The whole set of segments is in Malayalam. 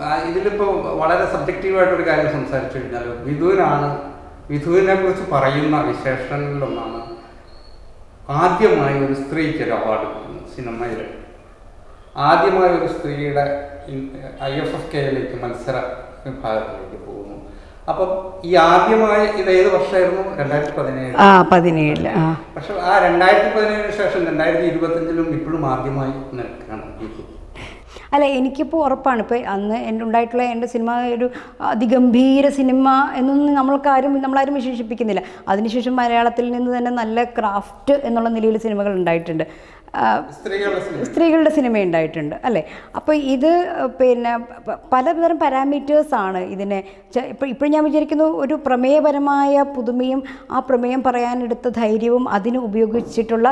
ആ, ഇതിലിപ്പോ വളരെ സബ്ജക്റ്റീവായിട്ടൊരു കാര്യം സംസാരിച്ചു കഴിഞ്ഞാൽ വിധുവിനാണ് വിധുവിനെ കുറിച്ച് പറയുന്ന വിശേഷങ്ങളിലൊന്നാണ് ആദ്യമായി ഒരു സ്ത്രീക്ക് ഒരു അവാർഡ് കിട്ടുന്നു സിനിമയിൽ ആദ്യമായി ഒരു സ്ത്രീയുടെ ഐ എഫ് എഫ് കെയിലേക്ക് മത്സര വിഭാഗത്തിലേക്ക് പോകുന്നു. അപ്പം ഈ ആദ്യമായി ഇത് ഏത് വർഷമായിരുന്നു? രണ്ടായിരത്തി പതിനേഴ് പതിനേഴിൽ പക്ഷെ ആ രണ്ടായിരത്തി പതിനേഴിന് ശേഷം രണ്ടായിരത്തി ഇരുപത്തഞ്ചിലും ഇപ്പോഴും ആദ്യമായി നിൽക്കുകയാണ് അല്ല എനിക്കിപ്പോൾ ഉറപ്പാണ്. ഇപ്പോൾ അന്ന് എന്റെ ഉണ്ടായിട്ടുള്ള എന്റെ സിനിമ ഒരു അതിഗംഭീര സിനിമ എന്നൊന്നും നമ്മൾക്കാരും നമ്മളാരും വിശേഷിപ്പിക്കുന്നില്ല. അതിനുശേഷം മലയാളത്തിൽ നിന്ന് തന്നെ നല്ല ക്രാഫ്റ്റ് എന്നുള്ള നിലയിൽ സിനിമകൾ ഉണ്ടായിട്ടുണ്ട്. സ്ത്രീകളുടെ സിനിമ. ഉണ്ടായിട്ടുണ്ട് അല്ലേ? അപ്പോൾ ഇത് പിന്നെ പലതരം പാരാമീറ്റേഴ്സാണ് ഇതിനെ. ഇപ്പോൾ ഇപ്പോൾ ഞാൻ വിചാരിക്കുന്നു ഒരു പ്രമേയപരമായ പുതുമയും ആ പ്രമേയം പറയാനെടുത്ത ധൈര്യവും അതിന് ഉപയോഗിച്ചിട്ടുള്ള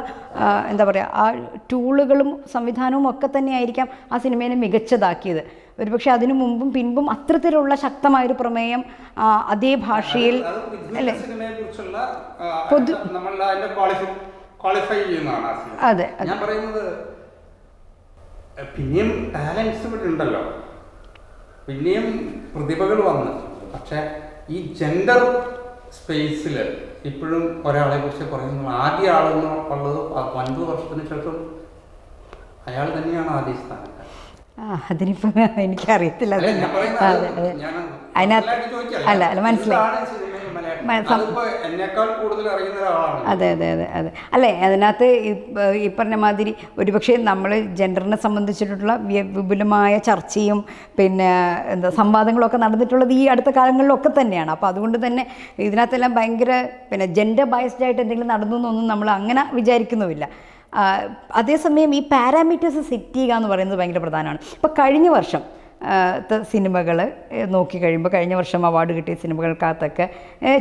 എന്താ പറയുക ആ ടൂളുകളും സംവിധാനവും ഒക്കെ തന്നെയായിരിക്കാം ആ സിനിമയെ മികച്ചതാക്കിയത്. ഒരുപക്ഷെ അതിനു മുമ്പും പിൻപും അത്തരത്തിലുള്ള ശക്തമായൊരു പ്രമേയം അതേ ഭാഷയിൽ അല്ലേ? പൊതു- ക്വാളിഫൈ ക്വാളിഫൈ ചെയ്യുന്നതാണ് അതെ. ഞാൻ പറയുന്നത് പിന്നെയും ടാലൻസ് ഇവിടെ ഉണ്ടല്ലോ. പിന്നെയും പ്രതിഭകൾ വന്നു. പക്ഷെ ഈ ജെൻഡർ സ്പേസിൽ ഇപ്പോഴും ഒരാളെ കുറിച്ച് പറയുന്നു ആദ്യ ആളെന്ന് ഉള്ളത് ഒൻപത് വർഷത്തിന് ശേഷം അയാൾ തന്നെയാണ് ആദ്യ സ്ഥാനക്കാരൻ ആ അതിനിപ്പോൾ എനിക്കറിയത്തില്ല അതിനകത്ത് അല്ല അല്ല മനസ്സിലായി. അതെ അതെ അതെ അതെ. അല്ലേ അതിനകത്ത് ഈ- പറഞ്ഞ മാതിരി ഒരുപക്ഷെ നമ്മൾ ജെൻഡറിനെ സംബന്ധിച്ചിട്ടുള്ള വിപുലമായ ചർച്ചയും പിന്നെ എന്താ സംവാദങ്ങളൊക്കെ നടന്നിട്ടുള്ളത് ഈ അടുത്ത കാലങ്ങളിലൊക്കെ തന്നെയാണ്. അപ്പോൾ അതുകൊണ്ട് തന്നെ ഇതിനകത്തെല്ലാം ഭയങ്കര പിന്നെ ജെൻഡർ ബയസ്ഡ് ആയിട്ട് എന്തെങ്കിലും നടന്നു എന്നൊന്നും നമ്മൾ അങ്ങനെ വിചാരിക്കുന്നുമില്ല. അതേസമയം ഈ പാരാമീറ്റേഴ്സ് സെറ്റ് ചെയ്യുക എന്ന് പറയുന്നത് ഭയങ്കര പ്രധാനമാണ്. ഇപ്പോൾ കഴിഞ്ഞ വർഷം സിനിമകൾ നോക്കി കഴിയുമ്പോൾ കഴിഞ്ഞ വർഷം അവാർഡ് കിട്ടിയ സിനിമകൾക്കകത്തൊക്കെ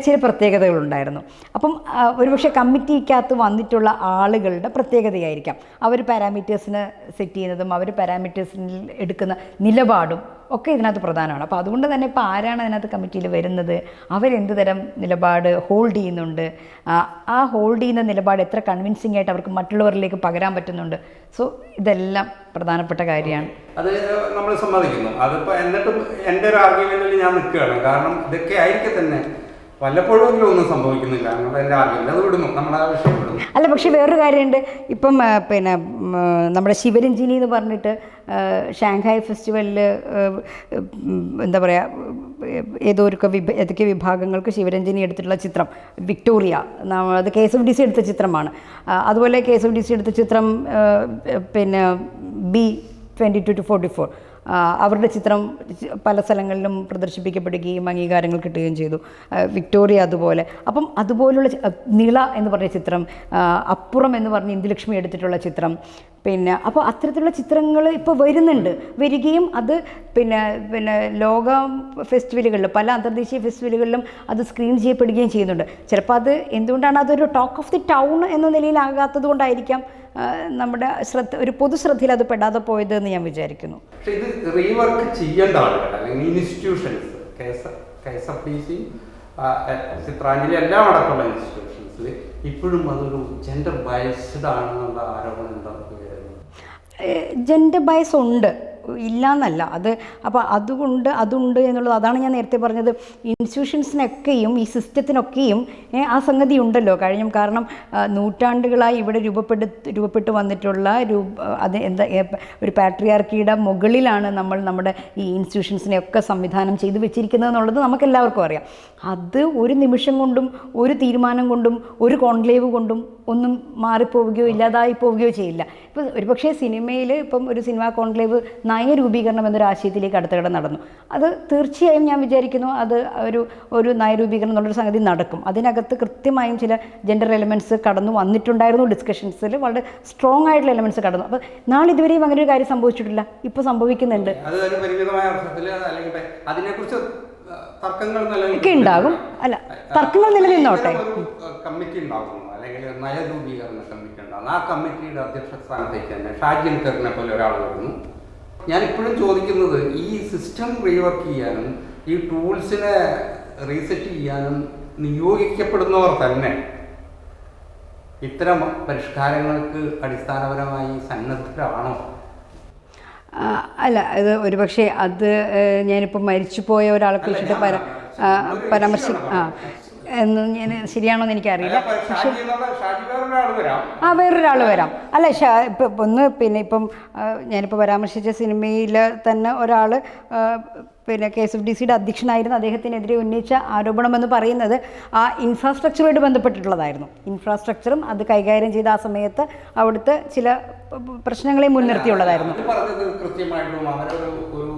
ചില പ്രത്യേകതകളുണ്ടായിരുന്നു. അപ്പം ഒരുപക്ഷെ കമ്മിറ്റിക്കകത്ത് വന്നിട്ടുള്ള ആളുകളുടെ പ്രത്യേകതയായിരിക്കാം. അവർ പാരാമീറ്റേഴ്സിന് സെറ്റ് ചെയ്യുന്നതും അവർ പാരാമീറ്റേഴ്സിൽ എടുക്കുന്ന നിലപാടും ഒക്കെ ഇതിനകത്ത് പ്രധാനമാണ്. അപ്പോൾ അതുകൊണ്ട് തന്നെ ഇപ്പോൾ ആരാണ് അതിനകത്ത് കമ്മിറ്റിയിൽ വരുന്നത്? അവരെന്ത് തരം നിലപാട് ഹോൾഡ് ചെയ്യുന്നുണ്ട്? ആ, ഹോൾഡ് ചെയ്യുന്ന നിലപാട് എത്ര കൺവിൻസിംഗ് ആയിട്ട് അവർക്ക് മറ്റുള്ളവരിലേക്ക് പകരാൻ പറ്റുന്നുണ്ട്? സോ ഇതെല്ലാം പ്രധാനപ്പെട്ട കാര്യമാണ്. അത് നമ്മൾ സമ്മതിക്കുന്നു. അതിപ്പോൾ എന്നിട്ടും എന്റെ ഒരു ആർഗ്യുമെന്റിൽ ഞാൻ നിൽക്കുകയാണ്. കാരണം ഇതൊക്കെ ആയിരിക്കും തന്നെ സംഭവിക്കുന്നില്ല. വിടുന്നു. അല്ല പക്ഷേ വേറൊരു കാര്യമുണ്ട്. ഇപ്പം പിന്നെ നമ്മുടെ ശിവരഞ്ജിനി എന്ന് പറഞ്ഞിട്ട് ഷാങ്ഹായ് ഫെസ്റ്റിവലിൽ എന്താ പറയുക ഏതോ ഒരു വിഭ ഏതൊക്കെ വിഭാഗങ്ങൾക്ക് ശിവരഞ്ജിനി എടുത്തിട്ടുള്ള ചിത്രം വിക്ടോറിയ അത് K S F D C എടുത്ത ചിത്രമാണ്. അതുപോലെ K S F D C എടുത്ത ചിത്രം പിന്നെ B twenty two two forty four അവരുടെ ചിത്രം പല സ്ഥലങ്ങളിലും പ്രദർശിപ്പിക്കപ്പെടുകയും അംഗീകാരങ്ങൾ കിട്ടുകയും ചെയ്തു. വിക്ടോറിയ അതുപോലെ. അപ്പം അതുപോലുള്ള നിള എന്ന് പറഞ്ഞ ചിത്രം അപ്പുറം എന്ന് പറഞ്ഞ് ഇന്ദുലക്ഷ്മി എടുത്തിട്ടുള്ള ചിത്രം പിന്നെ അപ്പോൾ അത്തരത്തിലുള്ള ചിത്രങ്ങൾ ഇപ്പോൾ വരുന്നുണ്ട്. വരികയും അത് പിന്നെ പിന്നെ ലോക ഫെസ്റ്റിവലുകളിലും പല അന്തർദേശീയ ഫെസ്റ്റിവലുകളിലും അത് സ്ക്രീൻ ചെയ്യപ്പെടുകയും ചെയ്യുന്നുണ്ട്. ചിലപ്പോൾ അത് എന്തുകൊണ്ടാണ് അതൊരു ടോക്ക് ഓഫ് ദി ടൗൺ എന്ന നിലയിലാകാത്തത് കൊണ്ടായിരിക്കാം നമ്മുടെ ശ്രദ്ധ ഒരു പൊതു ശ്രദ്ധയിൽ അത് പെടാതെ പോയത് എന്ന് ഞാൻ വിചാരിക്കുന്നു. ഇത് റീവർക്ക് ചെയ്യേണ്ട ഇൻസ്റ്റിറ്റ്യൂഷൻസ് ചിത്രാഞ്ജലി എല്ലാം അടക്കമുള്ള ഇൻസ്റ്റിറ്റ്യൂഷൻസിൽ ഇപ്പോഴും അതൊരു ജെൻഡർ ബയസ്ഡ് ആണെന്നുള്ള ആരോപണം വരുന്നത് ജെൻഡർ ബയസ് ഉണ്ട്. ഇല്ല എന്നല്ല അത് അപ്പോൾ അതുകൊണ്ട് അതുണ്ട് എന്നുള്ളത് അതാണ് ഞാൻ നേരത്തെ പറഞ്ഞത്. ഇൻസ്റ്റിറ്റ്യൂഷൻസിനൊക്കെയും ഈ സിസ്റ്റത്തിനൊക്കെയും ആ സംഗതി ഉണ്ടല്ലോ. കഴിഞ്ഞ കാരണം നൂറ്റാണ്ടുകളായി ഇവിടെ രൂപപ്പെടു രൂപപ്പെട്ട് വന്നിട്ടുള്ള രൂപ അത് എന്താ ഒരു പാട്രിയാർക്കിയുടെ മുകളിലാണ് നമ്മൾ നമ്മുടെ ഈ ഇൻസ്റ്റിറ്റ്യൂഷൻസിനെയൊക്കെ സംവിധാനം ചെയ്തു വെച്ചിരിക്കുന്നത് എന്നുള്ളത് നമുക്കെല്ലാവർക്കും അറിയാം. അത് ഒരു നിമിഷം കൊണ്ടും ഒരു തീരുമാനം കൊണ്ടും ഒരു കോൺക്ലേവ് കൊണ്ടും ഒന്നും മാറിപ്പോവുകയോ ഇല്ലാതായി പോവുകയോ ചെയ്യില്ല. ഇപ്പോൾ ഒരുപക്ഷേ സിനിമയിൽ ഇപ്പം ഒരു സിനിമാ കോൺക്ലേവ് നയരൂപീകരണം എന്നൊരു ആശയത്തിലേക്ക് അടുത്തകട നടന്നു. അത് തീർച്ചയായും ഞാൻ വിചാരിക്കുന്നു അത് ഒരു ഒരു നയരൂപീകരണം എന്നുള്ളൊരു സംഗതി നടക്കും. അതിനകത്ത് കൃത്യമായും ചില ജെൻഡർ എലമെന്റ്സ് കടന്നു വന്നിട്ടുണ്ടായിരുന്നു. ഡിസ്കഷൻസിൽ വളരെ സ്ട്രോങ് ആയിട്ടുള്ള എലമെന്റ്സ് കടന്നു. അപ്പോൾ നാളെ ഇതുവരെയും അങ്ങനെ ഒരു കാര്യം സംഭവിച്ചിട്ടില്ല. ഇപ്പോൾ സംഭവിക്കുന്നുണ്ട്. അതിനെക്കുറിച്ച് തർക്കങ്ങൾ ഒക്കെ ഉണ്ടാകും. അല്ല തർക്കങ്ങൾ നിലനിന്നോട്ടെ. കമ്മിറ്റി ഉണ്ടാകുന്നു. അല്ലെങ്കിൽ നയരൂപീകരണ കമ്മിറ്റി ഉണ്ടാകുന്നു. ആ കമ്മിറ്റിയുടെ അധ്യക്ഷ സ്ഥാനത്തേക്ക് തന്നെ ഷാജി അൻകറിനെ പോലെ ഒരാൾ വരുന്നു. ഞാൻ ഇപ്പോഴും ചോദിക്കുന്നത് ഈ സിസ്റ്റം റീവർക്ക് ചെയ്യാനും ഈ ടൂൾസിനെ റീസെറ്റ് ചെയ്യാനും നിയോഗിക്കപ്പെടുന്നവർ തന്നെ ഇത്തരം പരിഷ്കാരങ്ങൾക്ക് അടിസ്ഥാനപരമായി സന്നദ്ധരാണോ? അല്ല ഇത് ഒരുപക്ഷെ അത് ഞാനിപ്പോൾ മരിച്ചു പോയ ഒരാളെ കുറിച്ചിട്ട് പര പരാമർശി ആ. എന്ന് ഞാൻ ശരിയാണോ എന്ന് എനിക്കറിയില്ല. ആ വേറൊരാൾ വരാം. അല്ല ഷാ ഇപ്പം ഒന്ന് പിന്നെ ഇപ്പം ഞാനിപ്പോൾ പരാമർശിച്ച സിനിമയിൽ തന്നെ ഒരാൾ പിന്നെ കെ എസ് എഫ് ഡി സിയുടെ അധ്യക്ഷനായിരുന്ന. അദ്ദേഹത്തിനെതിരെ ഉന്നയിച്ച ആരോപണമെന്ന് പറയുന്നത് ആ ഇൻഫ്രാസ്ട്രക്ചറുമായിട്ട് ബന്ധപ്പെട്ടിട്ടുള്ളതായിരുന്നു. ഇൻഫ്രാസ്ട്രക്ചറും അത് കൈകാര്യം ചെയ്ത ആ സമയത്ത് അവിടുത്തെ ചില പ്രശ്നങ്ങളെ മുൻനിർത്തിയുള്ളതായിരുന്നു. കൃത്യമായിട്ടും അവരൊരു ഒരു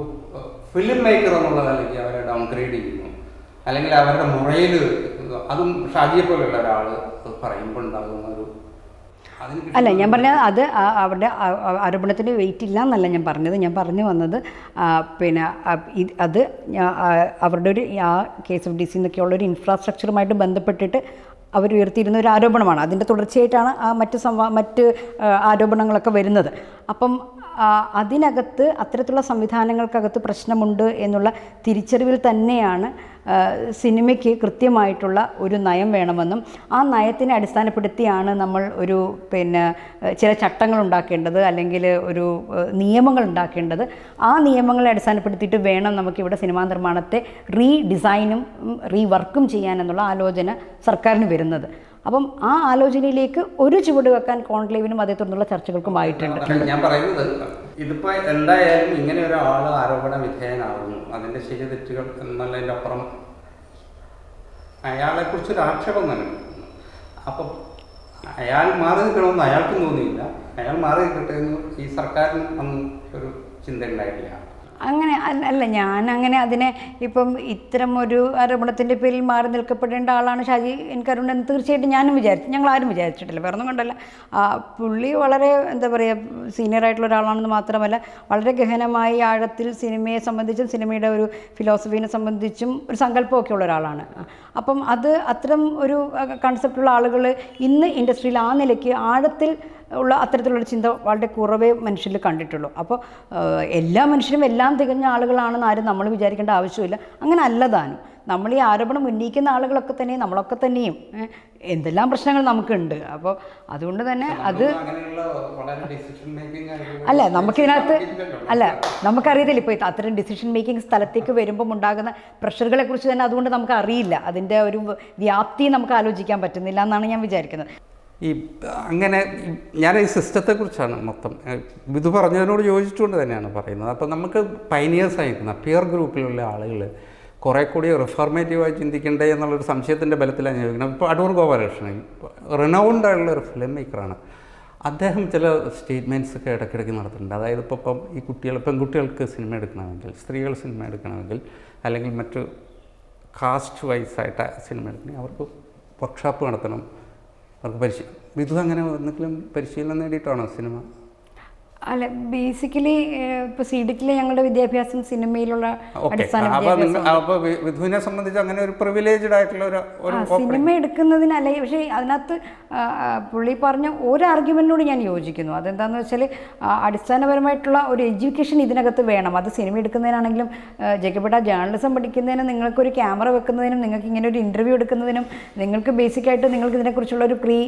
ഫിലിം മേക്കർ എന്നുള്ള നിലയ്ക്ക് അവരെ ഡൗൺഗ്രേഡ് ചെയ്യുന്നു. അല്ലെങ്കിൽ അവരുടെ മുറയിൽ അതും ഷാജിയെ പോലെയുള്ള ഒരാൾ പറയുമ്പോൾ ഉണ്ടാകുന്ന ഒരു അല്ല ഞാൻ പറഞ്ഞത് അത് അവരുടെ ആരോപണത്തിന് വെയിറ്റ് ഇല്ല എന്നല്ല ഞാൻ പറഞ്ഞത്. ഞാൻ പറഞ്ഞു വന്നത് പിന്നെ അത് അവരുടെ ഒരു ആ K S F D C എന്നൊക്കെയുള്ള ഒരു ഇൻഫ്രാസ്ട്രക്ചറുമായിട്ട് ബന്ധപ്പെട്ടിട്ട് അവർ ഉയർത്തിയിരുന്ന ഒരു ആരോപണമാണ്. അതിന്റെ തുടർച്ചയായിട്ടാണ് ആ മറ്റ് സംവാ മറ്റ് ആരോപണങ്ങളൊക്കെ വരുന്നത്. അപ്പം അതിനകത്ത് അത്തരത്തിലുള്ള സംവിധാനങ്ങൾക്കകത്ത് പ്രശ്നമുണ്ട് എന്നുള്ള തിരിച്ചറിവിൽ തന്നെയാണ് സിനിമയ്ക്ക് കൃത്യമായിട്ടുള്ള ഒരു നയം വേണമെന്നും ആ നയത്തിനെ അടിസ്ഥാനപ്പെടുത്തിയാണ് നമ്മൾ ഒരു പിന്നെ ചില ചട്ടങ്ങൾ ഉണ്ടാക്കേണ്ടത് അല്ലെങ്കിൽ ഒരു നിയമങ്ങൾ ഉണ്ടാക്കേണ്ടത്. ആ നിയമങ്ങളെ അടിസ്ഥാനപ്പെടുത്തിയിട്ട് വേണം നമുക്കിവിടെ സിനിമാ നിർമ്മാണത്തെ റീഡിസൈനും റീവർക്കും ചെയ്യാനെന്നുള്ള ആലോചന സർക്കാരിന് വരുന്നത്. അപ്പം ആ ആലോചനയിലേക്ക് ഒരു ചുവട് വെക്കാൻ കോൺക്ലേവിനും അതേ തുടർന്നുള്ള ചർച്ചകൾക്കുമായിട്ടുണ്ട് ആയിട്ടുണ്ട്. ഞാൻ പറയുന്നത് ഇതിപ്പോ എന്തായാലും ഇങ്ങനെ ഒരാൾ ആരോപണ വിധേയനാകുന്നു അതിന്റെ ശരി തെറ്റുകൾ എന്നുള്ളതിന്റെ അപ്പുറം അയാളെ കുറിച്ചൊരു ആക്ഷേപം തന്നെ. അപ്പം അയാൾ മാറി നിൽക്കണമെന്ന് അയാൾക്കും തോന്നിയില്ല. അയാൾ മാറി നിൽക്കട്ടെ എന്ന് ഈ സർക്കാരിന് അന്ന് ഒരു ചിന്ത ഉണ്ടായിട്ടില്ല. അങ്ങനെ അല്ല ഞാൻ അങ്ങനെ അതിനെ ഇപ്പം ഇത്തരം ഒരു ആരോപണത്തിന്റെ പേരിൽ മാറി നിൽക്കപ്പെടേണ്ട ആളാണ് ഷാജി എനിക്കറിയുണ്ട് എന്ന് തീർച്ചയായിട്ടും ഞാനും വിചാരിച്ചു. ഞങ്ങൾ ആരും വിചാരിച്ചിട്ടില്ല. വേറെ ഒന്നും കണ്ടല്ല. പുള്ളി വളരെ എന്താ പറയുക സീനിയർ ആയിട്ടുള്ള ഒരാളാണെന്ന് മാത്രമല്ല വളരെ ഗഹനമായി ആഴത്തിൽ സിനിമയെ സംബന്ധിച്ചും സിനിമയുടെ ഒരു ഫിലോസഫീനെ സംബന്ധിച്ചും ഒരു സങ്കല്പമൊക്കെ ഉള്ള ഒരാളാണ്. അപ്പം അത് അത്തരം ഒരു കൺസെപ്റ്റുള്ള ആളുകൾ ഇന്ന് ഇൻഡസ്ട്രിയിൽ ആ നിലയ്ക്ക് ആഴത്തിൽ ഉള്ള അത്തരത്തിലുള്ള ചിന്ത വളരെ കുറവേ മനുഷ്യരിൽ കണ്ടിട്ടുള്ളൂ. അപ്പോൾ എല്ലാ മനുഷ്യരും എല്ലാം തികഞ്ഞ ആളുകളാണെന്ന് ആരും നമ്മൾ വിചാരിക്കേണ്ട ആവശ്യമില്ല. അങ്ങനെ അല്ലതാനും നമ്മൾ ഈ ആരോപണം ഉന്നയിക്കുന്ന ആളുകളൊക്കെ തന്നെ നമ്മളൊക്കെ തന്നെയും എന്തെല്ലാം പ്രശ്നങ്ങൾ നമുക്കുണ്ട്. അപ്പോൾ അതുകൊണ്ട് തന്നെ അത് അല്ല നമുക്കിതിനകത്ത് അല്ല നമുക്കറിയത്തില്ല ഇപ്പോൾ അത്തരം ഡിസിഷൻ മേക്കിംഗ് സ്ഥലത്തേക്ക് വരുമ്പം ഉണ്ടാകുന്ന പ്രഷറുകളെ കുറിച്ച് തന്നെ അതുകൊണ്ട് നമുക്ക് അറിയില്ല. അതിന്റെ ഒരു വ്യാപ്തി നമുക്ക് ആലോചിക്കാൻ പറ്റുന്നില്ല എന്നാണ് ഞാൻ വിചാരിക്കുന്നത്. ഈ അങ്ങനെ ഞാൻ ഈ സിസ്റ്റത്തെക്കുറിച്ചാണ് മൊത്തം. ഇത് പറഞ്ഞതിനോട് യോജിച്ചുകൊണ്ട് തന്നെയാണ് പറയുന്നത്. അപ്പോൾ നമുക്ക് പൈനിയേഴ്സ് ആയിരിക്കുന്ന പിയർ ഗ്രൂപ്പിലുള്ള ആളുകൾ കുറേ കൂടി റിഫോർമേറ്റീവായി ചിന്തിക്കണ്ടേ എന്നുള്ളൊരു സംശയത്തിന്റെ ബലത്തിലാണ് ചോദിക്കുന്നത്. ഇപ്പോൾ അടൂർ ഗോപാലകൃഷ്ണൻ റിനൗണ്ട് ഒരു ഫിലിം മേക്കറാണ് അദ്ദേഹം ചില സ്റ്റേറ്റ്മെന്റ്സ് ഒക്കെ ഇടയ്ക്കിടയ്ക്ക് നടത്തുന്നുണ്ട്. അതായത് ഇപ്പോൾ ഇപ്പം ഈ കുട്ടികൾ പെൺകുട്ടികൾക്ക് സിനിമ എടുക്കണമെങ്കിൽ സ്ത്രീകൾ സിനിമ എടുക്കണമെങ്കിൽ അല്ലെങ്കിൽ മറ്റു കാസ്റ്റ് വൈസ് ആയിട്ട് സിനിമ എടുക്കണമെങ്കിൽ അവർക്ക് വർക്ക്ഷോപ്പ് നടത്തണം. അവർക്ക് പരിശീലനം വിധു അങ്ങനെ എന്തെങ്കിലും പരിശീലനം നേടിയിട്ടാണോ സിനിമ? അല്ല ബേസിക്കലി ഇപ്പൊ സി ഡിക്കിലെ ഞങ്ങളുടെ വിദ്യാഭ്യാസം സിനിമയിലുള്ള നിങ്ങൾ വിധുവിനെ സംബന്ധിച്ച് അങ്ങനെ ഒരു പ്രിവിലേജ്ഡ് ആയിട്ടുള്ള ഒരു ഒരു സിനിമ എടുക്കുന്നതിനല്ല പക്ഷേ അതിനകത്ത് പുള്ളി പറഞ്ഞ ഒരു ആർഗ്യുമെന്റിനോട് ഞാൻ യോജിക്കുന്നു. അതെന്താണെന്ന് വെച്ചാൽ അടിസ്ഥാനപരമായിട്ടുള്ള ഒരു എഡ്യൂക്കേഷൻ ഇതിനകത്ത് വേണം. അത് സിനിമ എടുക്കുന്നതിനാണെങ്കിലും ജഗപ്പെട്ട ജേർണലിസം പഠിക്കുന്നതിനും നിങ്ങൾക്കൊരു ക്യാമറ വെക്കുന്നതിനും നിങ്ങൾക്ക് ഇങ്ങനെ ഒരു ഇന്റർവ്യൂ എടുക്കുന്നതിനും നിങ്ങൾക്ക് ബേസിക് ആയിട്ട് നിങ്ങൾക്ക് ഇതിനെക്കുറിച്ചുള്ള ഒരു പ്രീ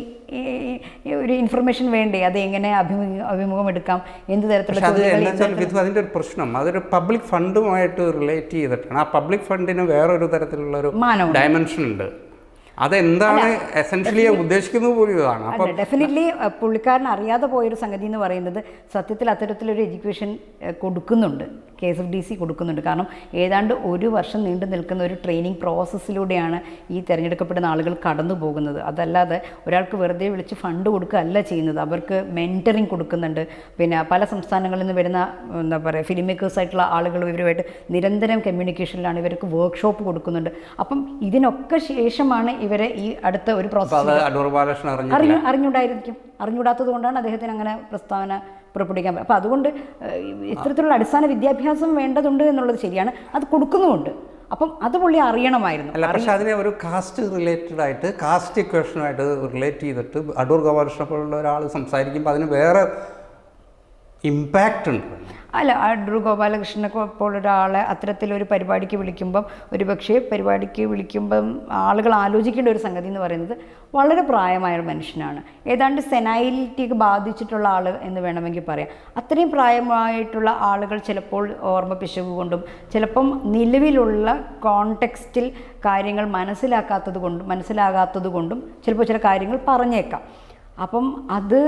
ഒരു ഇൻഫർമേഷൻ വേണ്ടേ? അത് എങ്ങനെ അഭിമുഖം അഭിമുഖം എടുക്കാം? എന്ത് തരത്തിലുള്ള ചോദ്യങ്ങൾ എന്താ വിധു അതിന്റെ ഒരു പ്രശ്നം. അതൊരു പബ്ലിക് ഫണ്ടുമായിട്ട് റിലേറ്റ് ചെയ്തിട്ടാണ്. ആ പബ്ലിക് ഫണ്ടിന് വേറൊരു തരത്തിലുള്ള ഒരു. ഡയമെൻഷൻ ഉണ്ട്. അതെന്താണ് എസെൻഷ്യലി ഉദ്ദേശിക്കുന്നത് പോലും ഇതാണ്? അപ്പം അല്ല ഡെഫിനറ്റ്ലി പുള്ളിക്കാരൻ അറിയാതെ പോയൊരു സംഗതി എന്ന് പറയുന്നത് സത്യത്തിൽ അത്തരത്തിലൊരു എഡ്യൂക്കേഷൻ കൊടുക്കുന്നുണ്ട്. K S F D C കൊടുക്കുന്നുണ്ട്. കാരണം ഏതാണ്ട് ഒരു വർഷം നീണ്ടു നിൽക്കുന്ന ഒരു ട്രെയിനിങ് പ്രോസസ്സിലൂടെയാണ് ഈ തിരഞ്ഞെടുക്കപ്പെടുന്ന ആളുകൾ കടന്നു പോകുന്നത്. അതല്ലാതെ ഒരാൾക്ക് വെറുതെ വിളിച്ച് ഫണ്ട് കൊടുക്കുകയല്ല ചെയ്യുന്നത്. അവർക്ക് മെന്ററിങ് കൊടുക്കുന്നുണ്ട്. പിന്നെ പല സംസ്ഥാനങ്ങളിൽ നിന്ന് വരുന്ന എന്താ പറയുക ഫിലിം മേക്കേഴ്സായിട്ടുള്ള ആളുകൾ ഇവരുമായിട്ട് നിരന്തരം കമ്മ്യൂണിക്കേഷനിലാണ് ഇവർക്ക് വർക്ക്ഷോപ്പ് കൊടുക്കുന്നുണ്ട്. അപ്പം ഇതിനൊക്കെ ശേഷമാണ് ഇവരെ ഈ അടുത്ത ഒരു പ്രോസസ് അറിഞ്ഞു അറിഞ്ഞുണ്ടായിരിക്കും. അറിഞ്ഞുകൂടാത്തത് കൊണ്ടാണ് അദ്ദേഹത്തിന് അങ്ങനെ പ്രസ്താവന പുറപ്പെടുവിക്കാൻ അപ്പോൾ അതുകൊണ്ട് ഇത്തരത്തിലുള്ള അടിസ്ഥാന വിദ്യാഭ്യാസം വേണ്ടതുണ്ട് എന്നുള്ളത് ശരിയാണ്. അത് കൊടുക്കുന്നുമുണ്ട്. അപ്പം അത് പുള്ളി അറിയണമായിരുന്നു. അല്ല പക്ഷെ അതിനെ ഒരു കാസ്റ്റ് റിലേറ്റഡ് ആയിട്ട് കാസ്റ്റ് ഇക്വേഷനുമായിട്ട് റിലേറ്റ് ചെയ്തിട്ട് അടൂർ ഗോപാലകൃഷ്ണ പോലുള്ള ഒരാൾ സംസാരിക്കുമ്പോൾ അതിന് വേറെ ഇമ്പാക്റ്റ് ഉണ്ട്. അല്ല അടൂർ ഗോപാലകൃഷ്ണനെ പോലൊരാളെ അത്തരത്തിലൊരു പരിപാടിക്ക് വിളിക്കുമ്പം ഒരു പക്ഷേ പരിപാടിക്ക് വിളിക്കുമ്പം ആളുകൾ ആലോചിക്കേണ്ട ഒരു സംഗതി എന്ന് പറയുന്നത് വളരെ പ്രായമായ ഒരു മനുഷ്യനാണ്. ഏതാണ്ട് സെനൈലിറ്റിക്ക് ബാധിച്ചിട്ടുള്ള ആൾ എന്ന് വേണമെങ്കിൽ പറയാം. അത്രയും പ്രായമായിട്ടുള്ള ആളുകൾ ചിലപ്പോൾ ഓർമ്മ പിശക് കൊണ്ടും ചിലപ്പം നിലവിലുള്ള കോണ്ടെക്സ്റ്റിൽ കാര്യങ്ങൾ മനസ്സിലാക്കാത്തത് കൊണ്ടും മനസ്സിലാകാത്തത് കൊണ്ടും ചിലപ്പോൾ ചില കാര്യങ്ങൾ പറഞ്ഞേക്കാം. അപ്പം അത്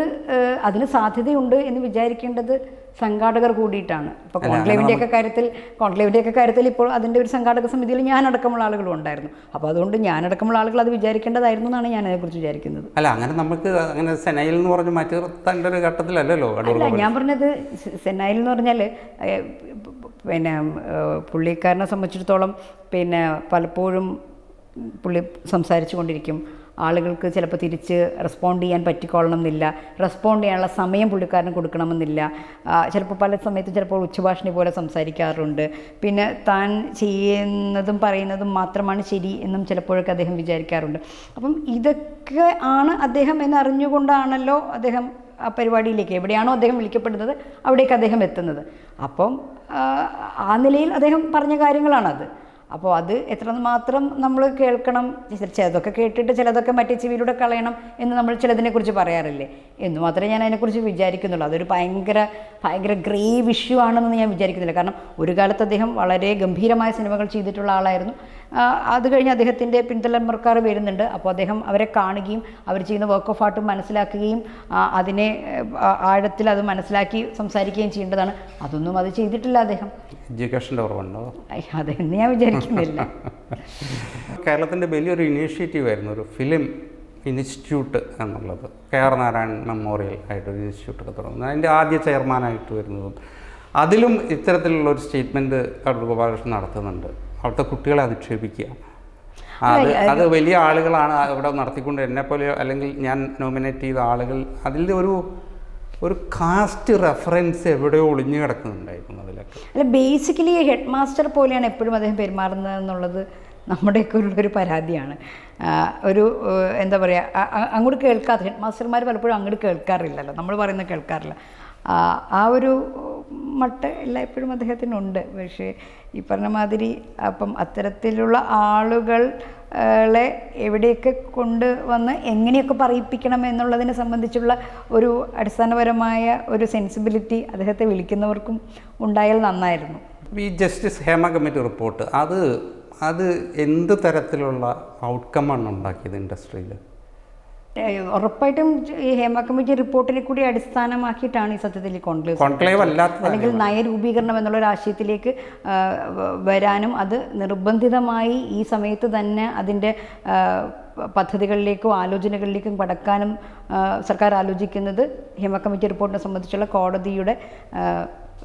അതിന് സാധ്യതയുണ്ട് എന്ന് വിചാരിക്കേണ്ടത് സംഘാടകർ കൂടിയിട്ടാണ്. ഇപ്പോൾ കോൺക്ലേവിന്റെ ഒക്കെ കാര്യത്തിൽ കോൺക്ലേവിന്റെ ഒക്കെ കാര്യത്തിൽ ഇപ്പോൾ അതിന്റെ ഒരു സംഘാടക സമിതിയിൽ ഞാനടക്കമുള്ള ആളുകളും ഉണ്ടായിരുന്നു. അപ്പോൾ അതുകൊണ്ട് ഞാനടക്കമുള്ള ആളുകൾ അത് വിചാരിക്കേണ്ടതായിരുന്നു എന്നാണ് ഞാൻ അതിനെക്കുറിച്ച് വിചാരിക്കുന്നത്. അല്ല അങ്ങനെ നമുക്ക് അങ്ങനെ സെനയിൽ എന്ന് പറഞ്ഞ് മാറ്റി നിർത്തേണ്ട ഒരു ഘട്ടത്തിലല്ലല്ലോ അല്ല ഞാൻ പറഞ്ഞത് സെനയിൽ സെനൈൽ എന്ന് പറഞ്ഞാൽ പിന്നെ പുള്ളിക്കാരനെ സംബന്ധിച്ചിടത്തോളം പിന്നെ പലപ്പോഴും പുള്ളി സംസാരിച്ചു കൊണ്ടിരിക്കും. ആളുകൾക്ക് ചിലപ്പോൾ തിരിച്ച് റെസ്പോണ്ട് ചെയ്യാൻ പറ്റിക്കൊള്ളണം എന്നില്ല റെസ്പോണ്ട് ചെയ്യാനുള്ള സമയം പുള്ളിക്കാരന് കൊടുക്കണമെന്നില്ല. ചിലപ്പോൾ പല സമയത്തും ചിലപ്പോൾ ഉച്ചഭാഷണി പോലെ സംസാരിക്കാറുണ്ട്. പിന്നെ താൻ ചെയ്യുന്നതും പറയുന്നതും മാത്രമാണ് ശരി എന്നും ചിലപ്പോഴൊക്കെ അദ്ദേഹം വിചാരിക്കാറുണ്ട്. അപ്പം ഇതൊക്കെ ആണ് അദ്ദേഹം എന്നറിഞ്ഞുകൊണ്ടാണല്ലോ അദ്ദേഹം ആ പരിപാടിയിലേക്ക് എവിടെയാണോ അദ്ദേഹം വിളിക്കപ്പെടുന്നത് അവിടേക്ക് അദ്ദേഹം എത്തുന്നത്. അപ്പം ആ, നിലയിൽ അദ്ദേഹം പറഞ്ഞ കാര്യങ്ങളാണത്. അപ്പോൾ അത് എത്രമാത്രം നമ്മൾ കേൾക്കണം. ചിലതൊക്കെ കേട്ടിട്ട് ചിലതൊക്കെ മറ്റേ ചെവിയിലൂടെ കളയണം എന്ന് നമ്മൾ ചിലതിനെക്കുറിച്ച് പറയാറില്ലേ? എന്ന് മാത്രമേ ഞാൻ അതിനെക്കുറിച്ച് വിചാരിക്കുന്നുള്ളൂ. അതൊരു ഭയങ്കര ഭയങ്കര ഗ്രേവ് ഇഷ്യൂ ആണെന്ന് ഞാൻ വിചാരിക്കുന്നില്ല. കാരണം ഒരു കാലത്ത് അദ്ദേഹം വളരെ ഗംഭീരമായ സിനിമകൾ ചെയ്തിട്ടുള്ള ആളായിരുന്നു. അത് കഴിഞ്ഞ് അദ്ദേഹത്തിന്റെ പിന്തലമുറക്കാർ വരുന്നുണ്ട്. അപ്പോൾ അദ്ദേഹം അവരെ കാണുകയും അവർ ചെയ്യുന്ന വർക്ക് ഓഫ് ആർട്ട് മനസ്സിലാക്കുകയും അതിനെ ആഴത്തിൽ അത് മനസ്സിലാക്കി സംസാരിക്കുകയും ചെയ്യേണ്ടതാണ്. അതൊന്നും അത് ചെയ്തിട്ടില്ല അദ്ദേഹം. എഡ്യൂക്കേഷന്റെ കുറവുണ്ടോ? ഐ, അതെന്ന് ഞാൻ വിചാരിക്കുന്നില്ല. കേരളത്തിന്റെ വലിയൊരു ഇനീഷ്യേറ്റീവ് ആയിരുന്നു ഒരു ഫിലിം ഇൻസ്റ്റിറ്റ്യൂട്ട് എന്നുള്ളത്. കെ ആർ നാരായണൻ മെമ്മോറിയൽ ആയിട്ടൊരു ഇൻസ്റ്റിറ്റ്യൂട്ടൊക്കെ തുടങ്ങുന്നത് അതിന്റെ ആദ്യ ചെയർമാനായിട്ട് വരുന്നതും അതിലും ഇത്തരത്തിലുള്ള ഒരു സ്റ്റേറ്റ്മെന്റ് കടൂർ ഗോപാലകൃഷ്ണൻ നടത്തുന്നുണ്ട്. അവിടുത്തെ കുട്ടികളെ അധിക്ഷേപിക്കുക. അത് അത് വലിയ ആളുകളാണ് ഇവിടെ നടത്തിക്കൊണ്ട് എന്നെ പോലെ അല്ലെങ്കിൽ ഞാൻ നോമിനേറ്റ് ചെയ്ത ആളുകൾ അതിൽ ഒരു ഒരു കാസ്റ്റ് റെഫറൻസ് എവിടെയോ ഒളിഞ്ഞു കിടക്കുന്നുണ്ടായിരുന്നു അതിലൊക്കെ. അല്ല ബേസിക്കലി ഹെഡ് മാസ്റ്റർ പോലെയാണ് എപ്പോഴും അദ്ദേഹം പെരുമാറുന്നത് എന്നുള്ളത് നമ്മുടെയൊക്കെ ഒരു പരാതിയാണ്. ഒരു എന്താ പറയുക അങ്ങോട്ട് കേൾക്കാത്ത ഹെഡ് മാസ്റ്റർമാർ പലപ്പോഴും അങ്ങോട്ട് കേൾക്കാറില്ലല്ലോ. നമ്മൾ പറയുന്നത് കേൾക്കാറില്ല. ആ, ഒരു മട്ട് എല്ലായ്പ്പോഴും അദ്ദേഹത്തിനുണ്ട്. പക്ഷേ ഈ പറഞ്ഞ മാതിരി അപ്പം അത്തരത്തിലുള്ള ആളുകളെ എവിടെയൊക്കെ കൊണ്ടുവന്ന് എങ്ങനെയൊക്കെ പറയിപ്പിക്കണം എന്നുള്ളതിനെ സംബന്ധിച്ചുള്ള ഒരു അടിസ്ഥാനപരമായ ഒരു സെൻസിബിലിറ്റി അദ്ദേഹത്തെ വിളിക്കുന്നവർക്കും ഉണ്ടായാൽ നന്നായിരുന്നു. ഈ ജസ്റ്റിസ് ഹേമ കമ്മിറ്റി റിപ്പോർട്ട് അത് അത് എന്ത് തരത്തിലുള്ള ഔട്ട്കമാണ് ഉണ്ടാക്കിയത് ഇൻഡസ്ട്രിയിൽ ഉറപ്പായിട്ടും ഈ ഹേമ കമ്മിറ്റി റിപ്പോർട്ടിനെ കൂടി അടിസ്ഥാനമാക്കിയിട്ടാണ് ഈ സത്യത്തിൽ കോൺക്ലേവ് കോൺക്ലേവ് അല്ലാത്ത അല്ലെങ്കിൽ നയരൂപീകരണം എന്നുള്ള ഒരു ആശയത്തിലേക്ക് വരാനും അത് നിർബന്ധിതമായി ഈ സമയത്ത് തന്നെ അതിന്റെ പദ്ധതികളിലേക്കും ആലോചനകളിലേക്കും കടക്കാനും സർക്കാർ ആലോചിക്കുന്നത് ഹേമ കമ്മിറ്റി റിപ്പോർട്ടിനെ സംബന്ധിച്ചുള്ള കോടതിയുടെ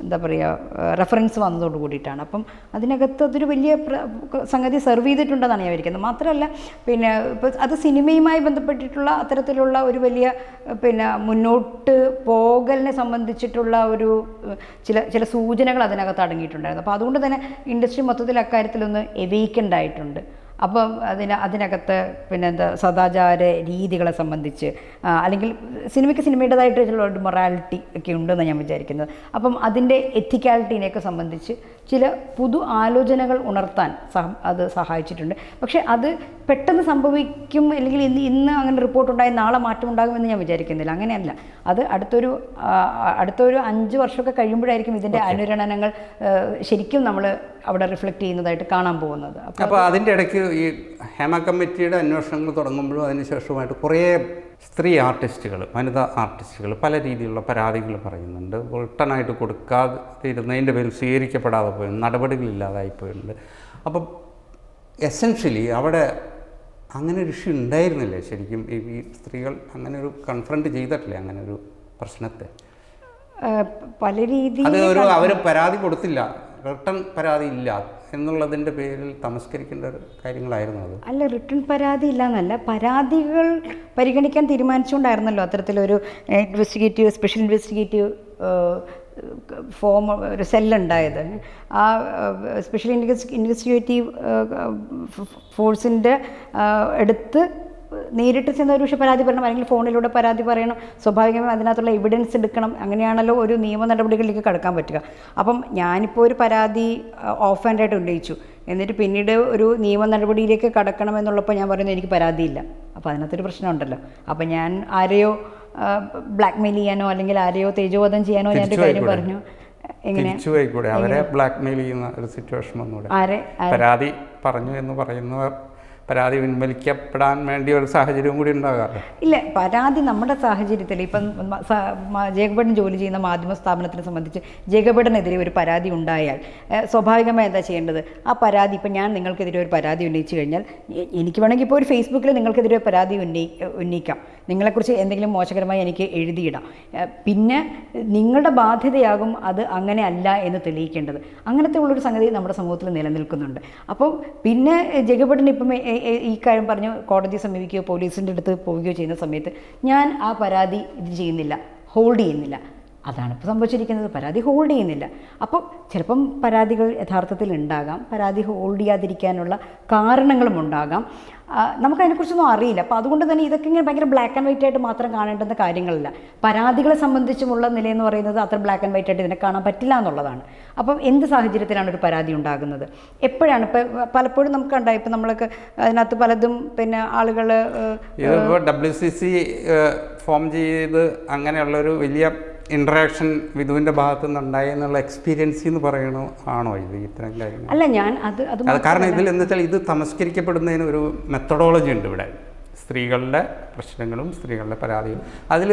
എന്താ പറയുക റെഫറൻസ് വന്നതോട് കൂടിയിട്ടാണ്. അപ്പം അതിനകത്ത് അതൊരു വലിയ സംഗതി സെർവ് ചെയ്തിട്ടുണ്ടെന്നാണ് ഞാൻ വിചാരിക്കുന്നത്. മാത്രമല്ല പിന്നെ ഇപ്പോൾ അത് സിനിമയുമായി ബന്ധപ്പെട്ടിട്ടുള്ള അത്തരത്തിലുള്ള ഒരു വലിയ പിന്നെ മുന്നോട്ട് പോകലിനെ സംബന്ധിച്ചിട്ടുള്ള ഒരു ചില ചില സൂചനകൾ അതിനകത്ത് അടങ്ങിയിട്ടുണ്ടായിരുന്നു. അപ്പോൾ അതുകൊണ്ട് തന്നെ ഇൻഡസ്ട്രി മൊത്തത്തിൽ അക്കാര്യത്തിലൊന്ന് എവീക്കണ്ടായിട്ടുണ്ട് അപ്പം അതിന് അതിനകത്ത് പിന്നെ എന്താ സദാചാര രീതികളെ സംബന്ധിച്ച് അല്ലെങ്കിൽ സിനിമയ്ക്ക് സിനിമയുടേതായിട്ടുള്ള ഒരു മൊറാലിറ്റി ഒക്കെ ഉണ്ടെന്ന് ഞാൻ വിചാരിക്കുന്നത്. അപ്പം അതിന്റെ എത്തിക്കാലിറ്റീനെയൊക്കെ സംബന്ധിച്ച് ചില പുതു ആലോചനകൾ ഉണർത്താൻ സഹ അത് സഹായിച്ചിട്ടുണ്ട്. പക്ഷേ അത് പെട്ടെന്ന് സംഭവിക്കും അല്ലെങ്കിൽ ഇന്ന് ഇന്ന് അങ്ങനെ റിപ്പോർട്ട് ഉണ്ടായി നാളെ മാറ്റം ഉണ്ടാകുമെന്ന് ഞാൻ വിചാരിക്കുന്നില്ല. അങ്ങനെയല്ല. അത് അടുത്തൊരു അടുത്തൊരു അഞ്ച് വർഷമൊക്കെ കഴിയുമ്പോഴായിരിക്കും ഇതിന്റെ അനുരണനങ്ങൾ ശരിക്കും നമ്മൾ അവിടെ റിഫ്ലക്റ്റ് ചെയ്യുന്നതായിട്ട് കാണാൻ പോകുന്നത്. അപ്പോൾ അതിന്റെ ഇടയ്ക്ക് ഈ ഹേമ കമ്മിറ്റിയുടെ അന്വേഷണങ്ങൾ തുടങ്ങുമ്പോഴും അതിനുശേഷമായിട്ട് കുറേ സ്ത്രീ ആർട്ടിസ്റ്റുകൾ വനിതാ ആർട്ടിസ്റ്റുകൾ പല രീതിയിലുള്ള പരാതികൾ പറയുന്നുണ്ട്. റിട്ടേണായിട്ട് കൊടുക്കാതിരുന്നതിന്റെ പേരിൽ സ്വീകരിക്കപ്പെടാതെ പോയി നടപടികളില്ലാതായി പോയിട്ടുണ്ട്. അപ്പം എസെൻഷ്യലി അവിടെ അങ്ങനെ ഒരു ഇഷ്യൂ ഉണ്ടായിരുന്നില്ലേ? ശരിക്കും ഈ സ്ത്രീകൾ അങ്ങനെ ഒരു കൺഫ്രണ്ട് ചെയ്തിട്ടില്ലേ അങ്ങനെ ഒരു പ്രശ്നത്തെ? പല രീതിയിൽ അവർ പരാതി കൊടുത്തില്ല. റിട്ടേൺ പരാതി ഇല്ല എന്നുള്ളതിന്റെ പേരിൽ തമസ്കരിക്കേണ്ട കാര്യങ്ങളായിരുന്നു അത്. അല്ല റിട്ടേൺ പരാതി ഇല്ല എന്നല്ല പരാതികൾ പരിഗണിക്കാൻ തീരുമാനിച്ചുകൊണ്ടായിരുന്നല്ലോ അത്തരത്തിലൊരു ഇൻവെസ്റ്റിഗേറ്റീവ് സ്പെഷ്യൽ ഇൻവെസ്റ്റിഗേറ്റീവ് ഫോം ഒരു സെല്ലുണ്ടായത്. ആ സ്പെഷ്യൽ ഇൻവെസ്റ്റിഗേറ്റീവ് ഫോഴ്സിന്റെ എടുത്ത് നേരിട്ട് ചെന്ന് ഒരു പക്ഷേ പരാതി പറയണം അല്ലെങ്കിൽ ഫോണിലൂടെ പരാതി പറയണം സ്വാഭാവികമായും അതിനകത്തുള്ള എവിഡൻസ് എടുക്കണം അങ്ങനെയാണല്ലോ ഒരു നിയമ നടപടികളിലേക്ക് കടക്കാൻ പറ്റുക. അപ്പം ഞാനിപ്പോൾ ഒരു പരാതി ഓഫ് ഹാൻഡ് ആയിട്ട് ഉന്നയിച്ചു. എന്നിട്ട് പിന്നീട് ഒരു നിയമ നടപടിയിലേക്ക് കടക്കണമെന്നുള്ളപ്പോൾ ഞാൻ പറയുന്നത് എനിക്ക് പരാതിയില്ല. അപ്പോൾ അതിനകത്തൊരു പ്രശ്നമുണ്ടല്ലോ. അപ്പം ഞാൻ ആരെയോ ബ്ലാക്ക്മെയിൽ ചെയ്യാനോ അല്ലെങ്കിൽ ആരെയോ തേജോവധം ചെയ്യാനോ ഞാൻ എന്റെ കാര്യം പറഞ്ഞു. എങ്ങനെ? അവരെ ബ്ലാക്ക്മെയിൽ ചെയ്യുന്ന ഒരു സിറ്റുവേഷൻ പരാതി പറഞ്ഞു എന്ന് പറയുന്നവർ പരാതി പിൻവലിക്കപ്പെടാൻ വേണ്ടി ഒരു സാഹചര്യം കൂടി ഉണ്ടാകാറ്. ഇല്ല പരാതി നമ്മുടെ സാഹചര്യത്തിൽ ഇപ്പം ജേക്കബേട്ടൻ ജോലി ചെയ്യുന്ന മാധ്യമ സ്ഥാപനത്തിനെ സംബന്ധിച്ച് ജേക്കബേട്ടനെതിരെ ഒരു പരാതി ഉണ്ടായാൽ സ്വാഭാവികമായി എന്താ ചെയ്യേണ്ടത്? ആ പരാതി ഇപ്പം ഞാൻ നിങ്ങൾക്കെതിരെ ഒരു പരാതി ഉന്നയിച്ചു കഴിഞ്ഞാൽ എനിക്ക് വേണമെങ്കിൽ ഇപ്പോൾ ഒരു ഫേസ്ബുക്കിൽ നിങ്ങൾക്കെതിരെ പരാതി ഉന്നയി ഉന്നയിക്കാം. നിങ്ങളെക്കുറിച്ച് എന്തെങ്കിലും മോശകരമായി എനിക്ക് എഴുതിയിടാം. പിന്നെ നിങ്ങളുടെ ബാധ്യതയാകും അത് അങ്ങനെ അല്ല എന്ന് തെളിയിക്കേണ്ടത്. അങ്ങനത്തെ ഉള്ളൊരു സംഗതി നമ്മുടെ സമൂഹത്തിൽ നിലനിൽക്കുന്നുണ്ട്. അപ്പം പിന്നെ ജഗപട്ടൻ ഇപ്പം ഈ കാര്യം പറഞ്ഞു കോടതിയെ സമീപിക്കുകയോ പോലീസിന്റെ അടുത്ത് പോവുകയോ ചെയ്യുന്ന സമയത്ത് ഞാൻ ആ പരാതി ഇത് ചെയ്യുന്നില്ല ഹോൾഡ് ചെയ്യുന്നില്ല. അതാണ് ഇപ്പോൾ സംഭവിച്ചിരിക്കുന്നത്. പരാതി ഹോൾഡ് ചെയ്യുന്നില്ല. അപ്പോൾ ചിലപ്പം പരാതികൾ യഥാർത്ഥത്തിൽ ഉണ്ടാകാം. പരാതി ഹോൾഡ് ചെയ്യാതിരിക്കാനുള്ള കാരണങ്ങളും ഉണ്ടാകാം. നമുക്കതിനെക്കുറിച്ചൊന്നും അറിയില്ല. അപ്പോൾ അതുകൊണ്ട് തന്നെ ഇതൊക്കെ ഇങ്ങനെ ഭയങ്കര ബ്ലാക്ക് ആൻഡ് വൈറ്റ് ആയിട്ട് മാത്രം കാണേണ്ടുന്ന കാര്യങ്ങളല്ല. പരാതികളെ സംബന്ധിച്ചുമുള്ള നിലയെന്ന് പറയുന്നത് അത്ര ബ്ലാക്ക് ആൻഡ് വൈറ്റ് ആയിട്ട് ഇതിനെ കാണാൻ പറ്റില്ല എന്നുള്ളതാണ്. അപ്പം എന്ത് സാഹചര്യത്തിലാണ് ഒരു പരാതി ഉണ്ടാകുന്നത്? എപ്പോഴാണ് ഇപ്പം പലപ്പോഴും നമുക്ക് ഉണ്ടായി ഇപ്പം നമ്മളൊക്കെ അതിനകത്ത് പലതും പിന്നെ ആളുകൾ ഡബ്ല്യു സി സി ഫോം ചെയ്ത് അങ്ങനെയുള്ളൊരു വലിയ ഇൻട്രാക്ഷൻ വിധുവിന്റെ ഭാഗത്തു നിന്നുണ്ടായി എന്നുള്ള എക്സ്പീരിയൻസ് എന്ന് പറയണോ ആണോ ഇത് ഇത്തരം കാര്യങ്ങൾ? അല്ല ഞാൻ അത് അത് കാരണം ഇതിൽ എന്ന് വെച്ചാൽ ഇത് തമസ്കരിക്കപ്പെടുന്നതിന് ഒരു മെത്തഡോളജി ഉണ്ട് ഇവിടെ. സ്ത്രീകളുടെ പ്രശ്നങ്ങളും സ്ത്രീകളുടെ പരാതിയും അതിൽ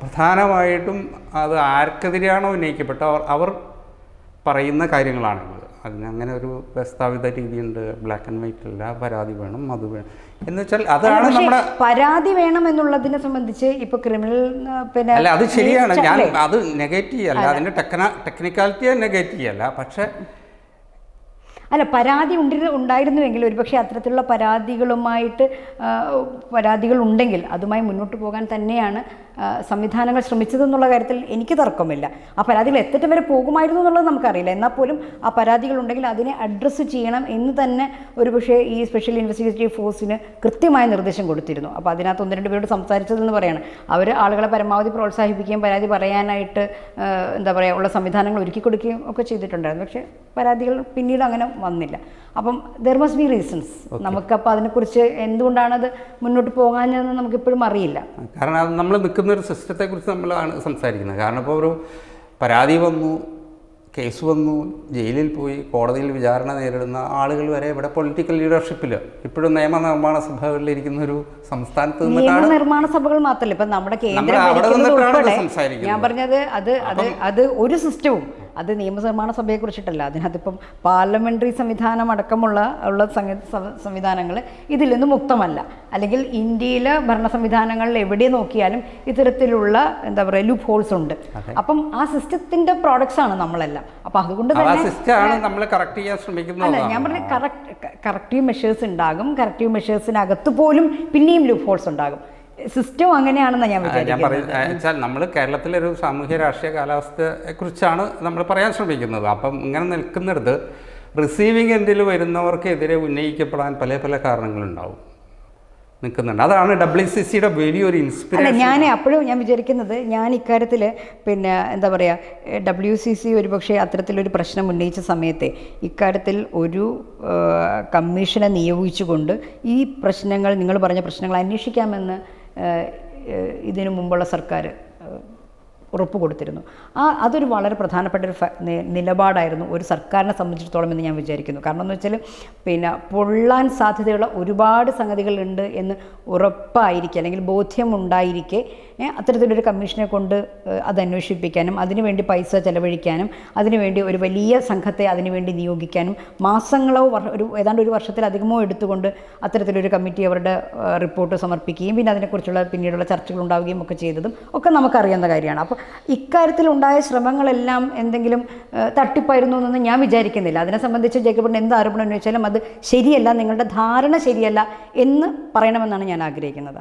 പ്രധാനമായിട്ടും അത് ആർക്കെതിരെയാണോ ഉന്നയിക്കപ്പെട്ട അവർ അവർ പറയുന്ന കാര്യങ്ങളാണിത് അതിന് അങ്ങനെ ഒരു പ്രസ്താവിത രീതിയുണ്ട്. ബ്ലാക്ക് ആൻഡ് വൈറ്റ് അല്ല പരാതി വേണം അത് വേണം എന്ന് വെച്ചാൽ അതാണ് നമ്മുടെ പരാതി വേണം എന്നുള്ളതിനെ സംബന്ധിച്ച് ഇപ്പൊ ക്രിമിനൽ പിന്നെ അല്ല അത് ശരിയാണ്. ഞാൻ അത് നെഗറ്റീവ് അല്ല അതിന്റെ ടെക്ന ടെക്നിക്കാലിറ്റിയെ നെഗറ്റീവ് അല്ല. പക്ഷേ അല്ല പരാതി ഉണ്ടി ഉണ്ടായിരുന്നുവെങ്കിൽ ഒരുപക്ഷെ അത്തരത്തിലുള്ള പരാതികളുമായിട്ട് പരാതികൾ ഉണ്ടെങ്കിൽ അതുമായി മുന്നോട്ട് പോകാൻ തന്നെയാണ് സംവിധാനങ്ങൾ ശ്രമിച്ചതെന്നുള്ള കാര്യത്തിൽ എനിക്ക് തർക്കമില്ല. ആ പരാതികൾ എത്തറ്റം വരെ പോകുമായിരുന്നു എന്നുള്ളത് നമുക്കറിയില്ല. എന്നാൽ പോലും ആ പരാതികൾ ഉണ്ടെങ്കിൽ അതിനെ അഡ്രസ്സ് ചെയ്യണം എന്ന് തന്നെ ഒരുപക്ഷെ ഈ സ്പെഷ്യൽ ഇൻവെസ്റ്റിഗേറ്റീവ് ഫോഴ്സിന് കൃത്യമായ നിർദ്ദേശം കൊടുത്തിരുന്നു. അപ്പോൾ അതിനകത്ത് ഒന്ന് രണ്ട് പേരോട് സംസാരിച്ചതെന്ന് പറയണം. അവർ ആളുകളെ പരമാവധി പ്രോത്സാഹിപ്പിക്കുകയും പരാതി പറയാനായിട്ട് എന്താ പറയുക ഉള്ള സംവിധാനങ്ങൾ ഒരുക്കി കൊടുക്കുകയും ഒക്കെ ചെയ്തിട്ടുണ്ടായിരുന്നു. പക്ഷേ പരാതികൾ പിന്നീട് അങ്ങനെ വന്നില്ല. അപ്പം ദർ മസ്റ്റ് ബി റീസൺസ് നമുക്കപ്പോൾ അതിനെക്കുറിച്ച് എന്തുകൊണ്ടാണത് മുന്നോട്ട് പോകാഞ്ഞതെന്ന് നമുക്കിപ്പോഴും അറിയില്ല. കാരണം അത് നമ്മൾ നിൽക്കുന്ന ഒരു സിസ്റ്റത്തെക്കുറിച്ച് നമ്മളാണ് സംസാരിക്കുന്നത്. കാരണം ഇപ്പോൾ ഒരു പരാതി വന്നു കേസ് വന്നു ജയിലിൽ പോയി കോടതിയിൽ വിചാരണ നേരിടുന്ന ആളുകൾ വരെ ഇവിടെ പൊളിറ്റിക്കൽ ലീഡർഷിപ്പിൽ ഇപ്പോഴും നിയമനിർമ്മാണ സഭകളിലിരിക്കുന്ന ഒരു സംസ്ഥാനത്ത് നിർമ്മാണ നിയമനിർമ്മാണ സഭകൾ മാത്രമല്ല ഇപ്പം നമ്മുടെ കേന്ദ്രം. ഞാൻ പറഞ്ഞത് അത് അത് അത് ഒരു സിസ്റ്റവും അത് നിയമനിർമ്മാണ സഭയെ കുറിച്ചിട്ടല്ല അതിനകത്തിപ്പം പാർലമെന്ററി സംവിധാനം അടക്കമുള്ള ഉള്ള സംവിധാനങ്ങൾ ഇതിൽ നിന്ന് മുക്തമല്ല. അല്ലെങ്കിൽ ഇന്ത്യയിലെ ഭരണ സംവിധാനങ്ങളിൽ എവിടെ നോക്കിയാലും ഇത്തരത്തിലുള്ള എന്താ പറയുക ലൂപ്പ് ഹോൾസ് ഉണ്ട്. അപ്പം ആ സിസ്റ്റത്തിന്റെ പ്രോഡക്ട്സ് ആണ് നമ്മളെല്ലാം. അപ്പം അതുകൊണ്ട് തന്നെ അല്ല ഞാൻ പറഞ്ഞ കറക്റ്റ് കറക്റ്റീവ് മെഷേഴ്സ് ഉണ്ടാകും. കറക്റ്റീവ് മെഷേഴ്സിനകത്ത് പോലും പിന്നെയും ലൂപ്പ് ഹോൾസ് ഉണ്ടാകും. സിസ്റ്റം അങ്ങനെയാണെന്ന് ഞാൻ ഞാൻ പറയുന്നത് നമ്മൾ കേരളത്തിലെ ഒരു സാമൂഹ്യ രാഷ്ട്രീയ കാലാവസ്ഥയെക്കുറിച്ചാണ് നമ്മൾ പറയാൻ ശ്രമിക്കുന്നത്. അപ്പം ഇങ്ങനെ നിൽക്കുന്നിടത്ത് റിസീവിങ് എൻഡിൽ വരുന്നവർക്കെതിരെ ഉന്നയിക്കപ്പെടാൻ പല പല കാരണങ്ങളുണ്ടാവും. നിൽക്കുന്നുണ്ട്. അതാണ് ഡബ്ല്യു സി സിയുടെ വലിയൊരു ഇൻസ്പിറേഷൻ ഞാൻ അപ്പോഴും ഞാൻ വിചാരിക്കുന്നത് ഞാൻ ഇക്കാര്യത്തിൽ പിന്നെ എന്താ പറയുക ഡബ്ല്യു സി സി ഒരുപക്ഷെ അത്തരത്തിലൊരു പ്രശ്നം ഉന്നയിച്ച സമയത്തെ ഇക്കാര്യത്തിൽ ഒരു കമ്മീഷനെ നിയോഗിച്ചുകൊണ്ട് ഈ പ്രശ്നങ്ങൾ നിങ്ങൾ പറഞ്ഞ പ്രശ്നങ്ങൾ അന്വേഷിക്കാമെന്ന് ഇതിനു മുമ്പുള്ള സർക്കാർ ഉറപ്പ് കൊടുത്തിരുന്നു ആ അതൊരു വളരെ പ്രധാനപ്പെട്ട ഒരു നിലപാടായിരുന്നു ഒരു സർക്കാരിനെ സംബന്ധിച്ചിടത്തോളം എന്ന് ഞാൻ വിചാരിക്കുന്നു. കാരണം എന്ന് വെച്ചാൽ പിന്നെ പൊള്ളാൻ സാധ്യതയുള്ള ഒരുപാട് സംഗതികളുണ്ട് എന്ന് ഉറപ്പായിരിക്കുക അല്ലെങ്കിൽ ബോധ്യമുണ്ടായിരിക്കെ അത്തരത്തിലൊരു കമ്മീഷനെ കൊണ്ട് അത് അന്വേഷിപ്പിക്കാനും അതിനുവേണ്ടി പൈസ ചെലവഴിക്കാനും അതിനുവേണ്ടി ഒരു വലിയ സംഘത്തെ അതിനുവേണ്ടി നിയോഗിക്കാനും മാസങ്ങളോ ഒരു ഏതാണ്ട് ഒരു വർഷത്തിലധികമോ എടുത്തുകൊണ്ട് അത്തരത്തിലൊരു കമ്മിറ്റി അവരുടെ റിപ്പോർട്ട് സമർപ്പിക്കുകയും പിന്നെ അതിനെക്കുറിച്ചുള്ള പിന്നീടുള്ള ചർച്ചകൾ ഉണ്ടാവുകയും ഒക്കെ ചെയ്തതും ഒക്കെ നമുക്കറിയാവുന്ന കാര്യമാണ്. അപ്പോൾ ഇക്കാര്യത്തിലുണ്ടായ ശ്രമങ്ങളെല്ലാം എന്തെങ്കിലും തട്ടിപ്പായിരുന്നു എന്നൊന്നും ഞാൻ വിചാരിക്കുന്നില്ല. അതിനെ സംബന്ധിച്ച് ജേക്കബിന്റെ എന്ത് ആരോപണം എന്ന് വെച്ചാലും അത് ശരിയല്ല നിങ്ങളുടെ ധാരണ ശരിയല്ല എന്ന് പറയണമെന്നാണ് ഞാൻ ആഗ്രഹിക്കുന്നത്.